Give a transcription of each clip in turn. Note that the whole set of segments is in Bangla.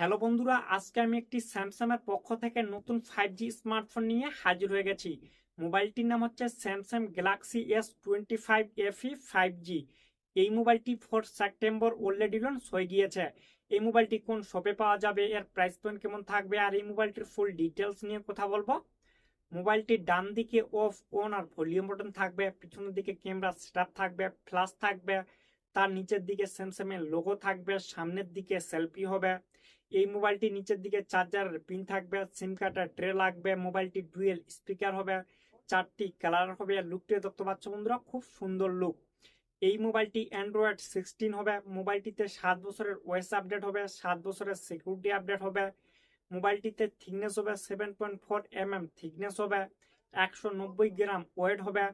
হ্যালো বন্ধুরা, আজকে আমি একটি স্যামসাং এর পক্ষ থেকে নতুন ফাইভ জি স্মার্টফোন নিয়ে হাজির হয়ে গেছি। মোবাইলটির নাম হচ্ছে Samsung Galaxy S twenty five FE five G এই মোবাইলটি ফোর সেপ্টেম্বর অলরেডি লঞ্চ হয়ে গিয়েছে। এই মোবাইলটি কোন শপে পাওয়া যাবে, এর প্রাইস পয়েন্ট কেমন থাকবে, আর এই মোবাইলটির ফুল ডিটেলস নিয়ে কথা বলব। মোবাইলটির ডান দিকে অফ অন আর ভলিউম বটন থাকবে, পিছনের দিকে ক্যামেরা সেটআপ থাকবে ফ্ল্যাশ থাকবে, তার নিচের দিকে স্যামসাং এর লোগো থাকবে, সামনের দিকে সেলফি হবে। এই মোবাইলটি নিচের দিকে চার্জারের পিন থাকবে সিম কার্ডের ট্রে লাগবে, মোবাইলটি ডুয়েল স্পিকার হবে, চারটি কালার হবে লুকটি দেখতে পাচ্ছ বন্ধুরা, খুব সুন্দর লুক এই মোবাইলটি অ্যান্ড্রয়েড সিক্সটিন হবে, মোবাইলটিতে সাত বছরের ওয়েস আপডেট হবে, সাত বছরের সিকিউরিটি আপডেট হবে, মোবাইলটিতে থিকনেস হবে seven point four M M thickness হবে, একশো নব্বই গ্রাম ওয়েট হবে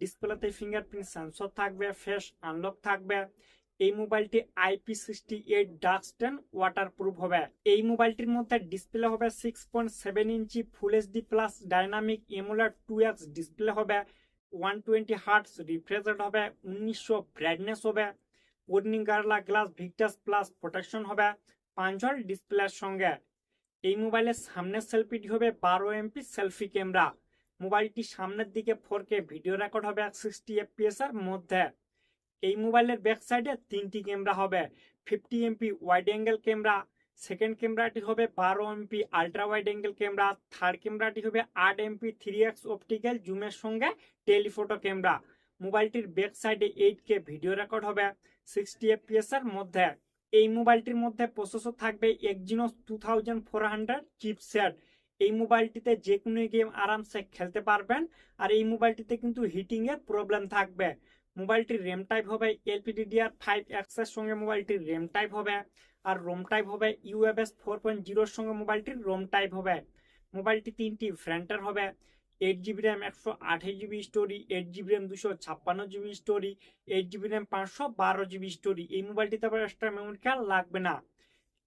ডিসপ্লেতে ফিঙ্গারপ্রিন্ট সেন্সর থাকবে ফেস আনলক থাকবে এই মোবাইলটি IP sixty eight dust and waterproof হবে। এই মোবাইলটির মধ্যে ডিসপ্লে হবে six point seven inch full HD plus dynamic AMOLED two X display হবে ওয়ান টোয়েন্টি হার্টস রিফ্রেশ হবে, উনিশশো ব্রাইটনেস হবে। Gorilla glass Victus plus protection হবে পাঁচল ডিসপ্লের সঙ্গে। এই মোবাইলের সামনের সেলফিটি হবে বারো এমপি সেলফি ক্যামেরা মোবাইলটি সামনের দিকে ফোর কে ভিডিও রেকর্ড হবে সিক্সটি এফপিএস এর মধ্যে। এই মোবাইলের ব্যাক সাইডে তিনটি ক্যামেরা হবে। Fifty MP wide angle camera second ক্যামেরাটি হবে বারো MP ultra wide angle camera third ক্যামেরাটি হবে আট এমপি থ্রি এক্স অপটিক্যাল জুমের সঙ্গে টেলিফোটো ক্যামেরা মোবাইলটির ব্যাক সাইডে এইট কে ভিডিও রেকর্ড হবে সিক্সটি এফপিএস এর মধ্যে। এই মোবাইলটির মধ্যে প্রসেসর থাকবে Exynos two thousand four hundred chipset এই মোবাইলটিতে যে কোনো গেম আরামসে খেলতে পারবেন। আর এই মোবাইলটিতে কিন্তু হিটিংয়ের প্রবলেম থাকবে। মোবাইলটির র্যাম টাইপ হবে এলপিডিডিআর ফাইভ এক্সের সঙ্গে মোবাইলটির র্যাম টাইপ হবে আর রোম টাইপ হবে ইউএফএস ফোর পয়েন্ট জিরোর সঙ্গে মোবাইলটির রোম টাইপ হবে। মোবাইলটি তিনটি ভ্যারেন্টের হবে, এইট জিবি র্যাম একশো আঠাশ GB storage, eight GB RAM দুশো ছাপ্পান্ন GB storage, eight GB RAM পাঁচশো বারো জিবি স্টোরি। এই মোবাইলটিতে আবার এক্সট্রা মেমোরি কার্ড লাগবে না।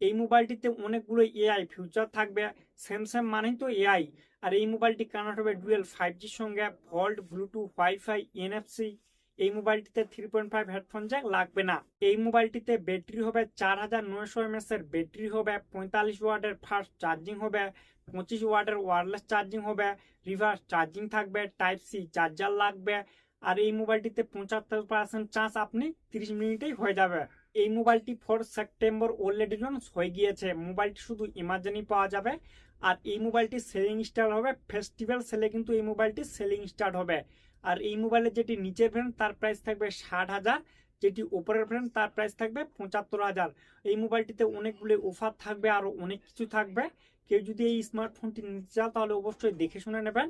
এই মোবাইলটিতে অনেকগুলো এআই ফিউচার থাকবে স্যামসাং মানেই তো এআই আর এই মোবাইলটি কানেক্ট হবে ডুয়েল ফাইভ জির সঙ্গে ভল্ট ব্লুটুথ ওয়াইফাই এনএফসি এই মোবাইলটিতে three point five headphone jack লাগবে না। এই মোবাইলটিতে ব্যাটারি হবে চার হাজার নয়শো এমএস এর, ব্যাটারি হবে পঁয়তাল্লিশ ওয়ার্ডের ফাস্ট চার্জিং হবে, পঁচিশ ওয়ার্ডের ওয়ারলেস চার্জিং হবে রিভার্স চার্জিং থাকবে টাইপ সি চার্জার লাগবে, আর এই মোবাইলটিতে পঁচাত্তর পার্সেন্ট চার্জ আপনি তিরিশ মিনিটেই হয়ে যাবে। এই মোবাইলটি ফোর সেপ্টেম্বর অলরেডি লঞ্চ হয়ে গিয়েছে। মোবাইলটি শুধু ইমার্জেন্সি পাওয়া যাবে। আর এই মোবাইলটি সেলিং স্টার্ট হবে। ফেস্টিভ্যাল সেলে কিন্তু এই মোবাইলটি সেলিং স্টার্ট হবে। আর এই মোবাইলের যেটি নিচের ফ্রেন্ড তার প্রাইস থাকবে ষাট হাজার। যেটি ওপরের ফ্রেন্ড তার প্রাইস থাকবে পঁচাত্তর হাজার। এই মোবাইলটিতে অনেকগুলি অফার থাকবে আরও অনেক কিছু থাকবে। কেউ যদি এই স্মার্টফোনটি নিতে চাও, তাহলে অবশ্যই দেখে শুনে নেবেন।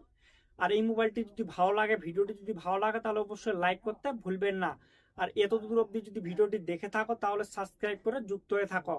আর এই মোবাইলটি যদি ভালো লাগে, ভিডিওটি যদি ভালো লাগে, তাহলে অবশ্যই লাইক করতে ভুলবেন না। আর এত দূর অব্দি যদি ভিডিওটি দেখে থাকো তাহলে সাবস্ক্রাইব করে যুক্ত হয়ে থাকো।